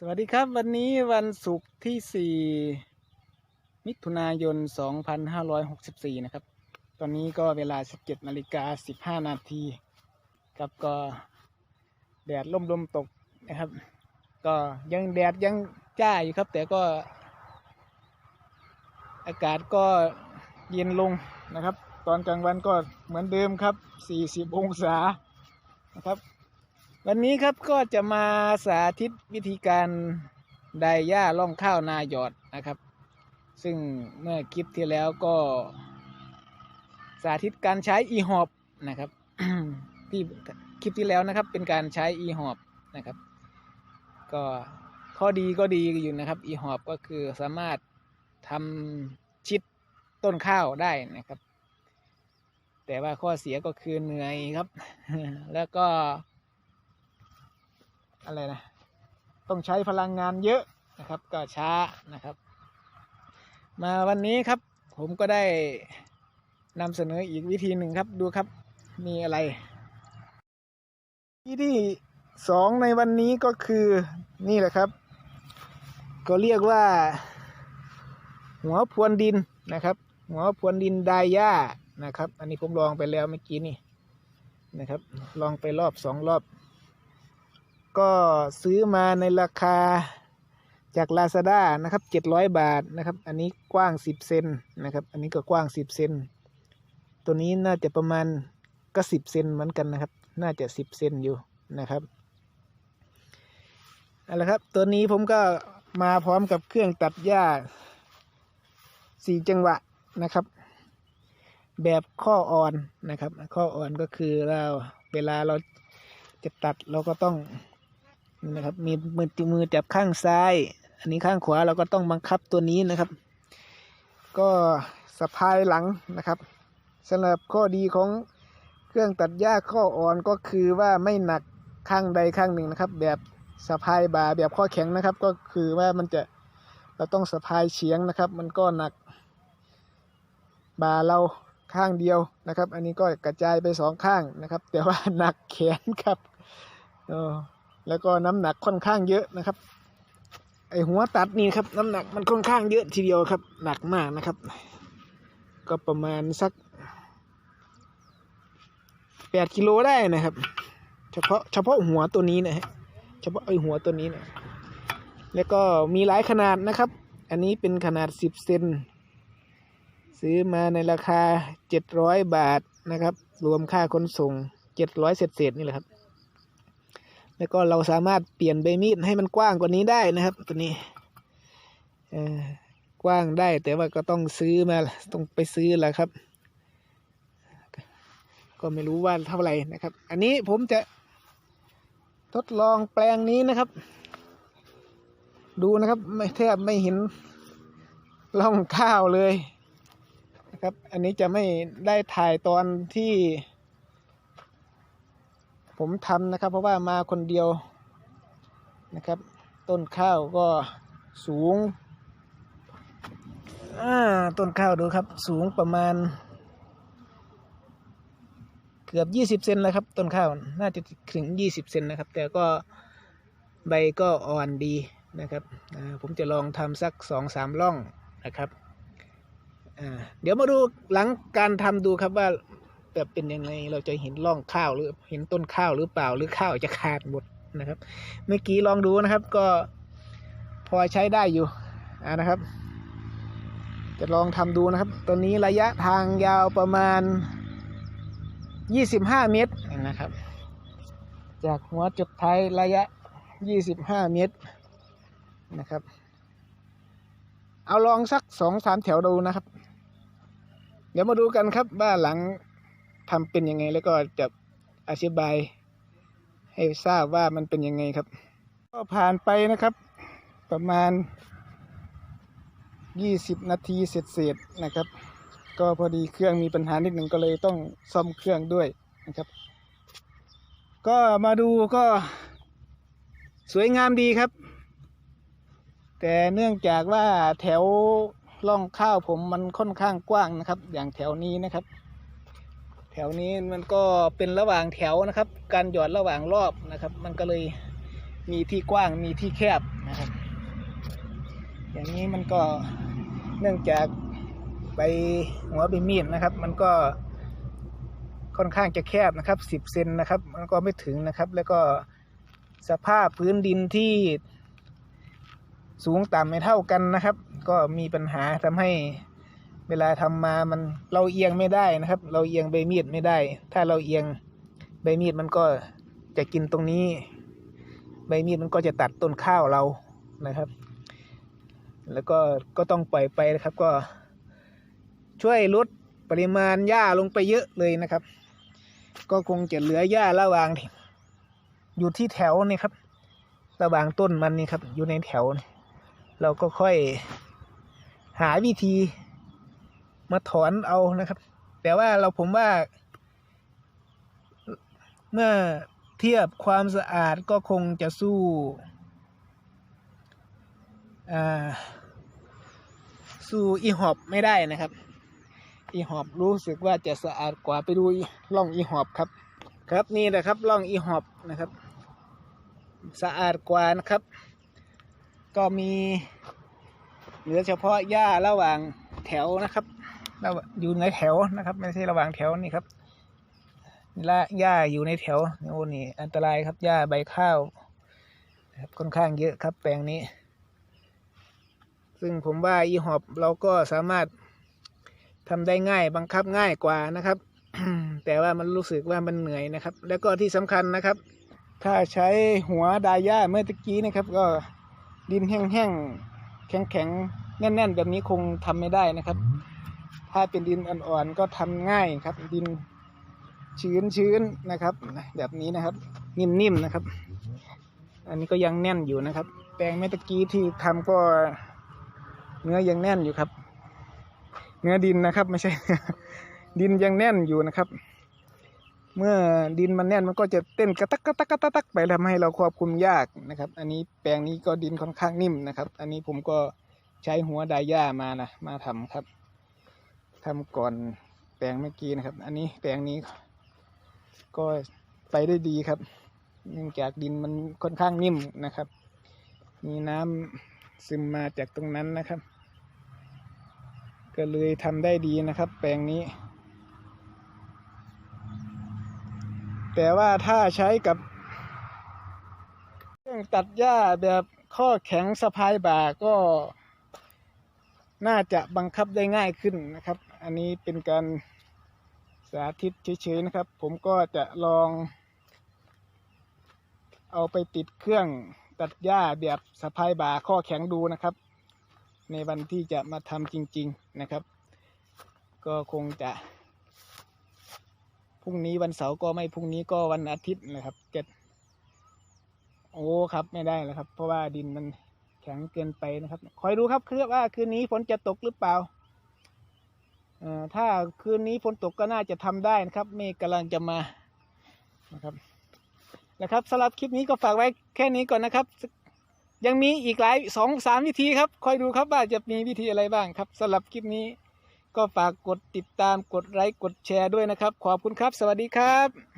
สวัสดีครับวันนี้วันศุกร์ที่ 4 มิถุนายน 2564 นะครับ ตอนนี้ก็เวลา 17นาฬิกา 15 นาทีครับก็แดดล่มลมตกนะครับ ก็ยังแดดยังจ้าอยู่ครับ แต่ก็อากาศก็เย็นลงนะครับ ตอนกลางวันก็เหมือนเดิมครับ 40 องศานะครับ วันนี้ครับก็จะมาสาธิตวิธีการไดหญ้าล่องข้าวนาหยอดนะครับ ซึ่งเมื่อคลิปที่แล้วก็ สาธิตการใช้อีหอบนะครับ ที่คลิปที่แล้วนะครับเป็นการใช้อีหอบนะครับ ก็ข้อดีก็ดีอยู่นะครับ อีหอบก็คือสามารถทำชิดต้นข้าวได้นะครับ แต่ว่าข้อเสียก็คือเหนื่อยครับ แล้วก็ อะไรนะต้องใช้พลังงานเยอะนะครับ ก็ช้านะครับ มาวันนี้ครับ ผมก็ได้นำเสนออีกวิธีหนึ่งครับ ดูครับมีอะไรวิธีสองในวันนี้ก็คือนี่แหละครับ ก็เรียกว่า หัวพรวนดินนะครับ หัวพรวนดินไดหญ้านะครับ อันนี้ผมลองไปแล้วเมื่อกี้นี่นะครับ ลองไปรอบสองรอบ ก็ซื้อมาในราคาจาก Lazada นะครับ 700 บาทนะครับ อันนี้กว้าง 10 เซนนะครับ อันนี้ก็กว้าง 10 เซน ตัวนี้น่าจะประมาณก็ 10 เซนเหมือนกันนะครับ น่าจะ 10 เซนอยู่นะครับเอาละครับ ตัวนี้ผมก็มาพร้อมกับเครื่องตัดหญ้า4จังหวะนะครับ แบบข้ออ่อนนะครับ ข้ออ่อนก็คือเราเวลาเราจะตัดเราก็ต้อง นี่นะครับมีมือมือจับข้างซ้าย อันนี้ข้างขวาเราก็ต้องบังคับตัวนี้นะครับ ก็สะพายหลังนะครับสำหรับข้อดีของเครื่องตัดหญ้าข้ออ่อนก็คือว่าไม่หนักข้างใดข้างหนึ่งนะครับ แบบสะพายบ่าแบบข้อแข็งนะครับ ก็คือว่ามันจะเราต้องสะพายเฉียงนะครับ มันก็หนักบ่าเราข้างเดียวนะครับ อันนี้ก็กระจายไปสองข้างนะครับ แต่ว่าหนักแขนครับเออ แล้วก็น้ำหนักค่อนข้างเยอะนะครับ ไอหัวตัดนี่ครับ น้ำหนักมันค่อนข้างเยอะทีเดียวครับ หนักมากนะครับ ก็ประมาณสักแปดกิโลได้นะครับ เฉพาะเฉพาะหัวตัวนี้นะฮะเฉพาะไอหัวตัวนี้นะแล้วก็มีหลายขนาดนะครับ อันนี้เป็นขนาดสิบเซนซื้อมาในราคาเจ็ดร้อยบาทนะครับ รวมค่าขนส่งเจ็ดร้อยเศษเศษๆนี่แหละครับ แล้วก็เราสามารถเปลี่ยนใบมีดให้มันกว้างกว่านี้ได้นะครับ ตัวนี้กว้างได้แต่ว่าก็ต้องซื้อมาต้องไปซื้อแหละครับ ก็ไม่รู้ว่าเท่าไหร่นะครับ อันนี้ผมจะทดลองแปลงนี้นะครับ ดูนะครับไม่แทบไม่เห็นร่องข้าวเลยนะครับ อันนี้จะไม่ได้ถ่ายตอนที่ ผมทำนะครับ เพราะว่ามาคนเดียวนะครับ ต้นข้าวก็สูงอ่าต้นข้าวดูครับ สูงประมาณ เกือบยี่สิบเซนแล้วครับ ต้นข้าวน่าจะถึงยี่สิบเซนนะครับ แต่ก็ใบก็อ่อนดีนะครับผมจะลองทำสักสองสามร่องนะครับเดี๋ยวมาดูหลังการทำดูครับว่า แบบเป็นยังไงเราจะเห็นร่องข้าวหรือเห็นต้นข้าวหรือเปล่าหรือข้าวจะขาดหมดนะครับ เมื่อกี้ลองดูนะครับก็พอใช้ได้อยู่นะครับ จะลองทำดูนะครับตัวนี้ระยะทางยาวประมาณ 25 เมตรนะครับ จากหัวจุดท้ายระยะ 25 เมตรนะครับ เอาลองสักสองสามแถวดูนะครับ เดี๋ยวมาดูกันครับว่าหลัง ทำเป็นยังไง แล้วก็จะอธิบายให้ทราบว่ามันเป็นยังไงครับ ก็ผ่านไปนะครับ ประมาณ 20 นาทีเสร็จๆนะครับ ก็พอดีเครื่องมีปัญหานิดหนึ่งก็เลยต้องซ่อมเครื่องด้วยนะครับ ก็มาดูก็สวยงามดีครับ แต่เนื่องจากว่าแถวร่องข้าวผมมันค่อนข้างกว้างนะครับ อย่างแถวนี้นะครับ ถวนี้มันก็เป็นระหว่างแถวนะครับ การหยอดระหว่างรอบนะครับ มันก็เลยมีที่กว้างมีที่แคบนะครับ อย่างนี้มันก็เนื่องจากใบหัวใบมีดนะครับ มันก็ค่อนข้างจะแคบนะครับสิบเซนนะครับ มันก็ไม่ถึงนะครับ แล้วก็สภาพพื้นดินที่สูงต่ำไม่เท่ากันนะครับ ก็มีปัญหาทำให้ เวลาทำมามันเราเอียงไม่ได้นะครับ เราเอียงใบมีดไม่ได้ ถ้าเราเอียงใบมีดมันก็จะกินตรงนี้ ใบมีดมันก็จะตัดต้นข้าวเรานะครับ แล้วก็ก็ต้องปล่อยไปนะครับ ก็ ช่วยลดปริมาณหญ้าลงไปเยอะเลยนะครับ ก็คงจะเหลือหญ้าระหว่าง อยู่ที่แถวนี่ครับ ระหว่างต้นมันนี่ครับ อยู่ในแถว เราก็ค่อยหาวิธี มาถอนเอานะครับ แต่ว่าเราผมว่า เมื่อเทียบความสะอาดก็คงจะสู้สู้อีหอบไม่ได้นะครับ อีหอบรู้สึกว่าจะสะอาดกว่าไปดูล่องอีหอบครับ ครับนี่นะครับล่องอีหอบนะครับ สะอาดกว่านะครับ ก็มีเหลือเฉพาะหญ้าระหว่างแถวนะครับ อยู่ในแถวนะครับ ไม่ใช่ระหว่างแถวนี่ครับละหญ้าอยู่ในแถวโอ้นี่อันตรายครับหญ้าใบข้าวครับค่อนข้างเยอะครับ แปลงนี้ ซึ่งผมว่าอีหอบเราก็สามารถทำได้ง่ายบังคับง่ายกว่านะครับ แต่ว่ามันรู้สึกว่ามันเหนื่อยนะครับ แล้วก็ที่สำคัญนะครับ ถ้าใช้หัวดายาเมื่อตะกี้นะครับ ก็ดินแห้งๆแข็งๆแน่นๆ แบบนี้คงทำไม่ได้นะครับ ถ้าเป็นดินอ่อนๆก็ทำง่ายครับ ดินชื้นๆนะครับ แบบนี้นะครับ นิ่มๆนะครับ อันนี้ก็ยังแน่นอยู่นะครับ แปลงเมื่อตะกี้ที่ทำก็เนื้อยังแน่นอยู่ครับ เนื้อดินนะครับไม่ใช่ ดินยังแน่นอยู่นะครับ เมื่อดินมันแน่นมันก็จะเต้นกระตักกระตักกระตักตกไปทำให้เราควบคุมยากนะครับ อันนี้แปลงนี้ก็ดินค่อนข้างนิ่มนะครับ อันนี้ผมก็ใช้หัวไดย่ามานะมาทำครับ ทำก่อนแปลงเมื่อกี้นะครับ อันนี้แปลงนี้ ก็ไปได้ดีครับ เนื่องจากดินมันค่อนข้างนิ่มนะครับ มีน้ำซึมมาจากตรงนั้นนะครับ ก็เลยทำได้ดีนะครับ แปลงนี้ แต่ว่าถ้าใช้กับเครื่องตัดหญ้าแบบข้อแข็งสะพายบ่าก็น่าจะบังคับได้ง่ายขึ้นนะครับ อันนี้เป็นการสาธิตเฉยๆนะครับ ผมก็จะลอง เอาไปติดเครื่องตัดหญ้าแบบสะพายบ่าข้อแข็งดูนะครับ ในวันที่จะมาทำจริง ๆนะครับ ก็คงจะพรุ่งนี้วันเสาร์ก็ไม่พรุ่งนี้ก็วันอาทิตย์นะครับเจ็ดโอ้ครับไม่ได้แล้วครับ เพราะว่าดินมันแข็งเกินไปนะครับ คอยดูครับคือว่าคืนนี้ฝนจะตกหรือเปล่า ถ้าคืนนี้ฝนตกก็น่าจะทำได้นะครับ เมฆกำลังจะมานะครับนะครับสำหรับคลิปนี้ก็ฝากไว้แค่นี้ก่อนนะครับ ยังมีอีกหลายสองสามวิธีครับคอยดูครับว่าจะมีวิธีอะไรบ้างครับสำหรับคลิปนี้ก็ฝากกดติดตามกดไลค์กดแชร์ด้วยนะครับ ขอบคุณครับ สวัสดีครับ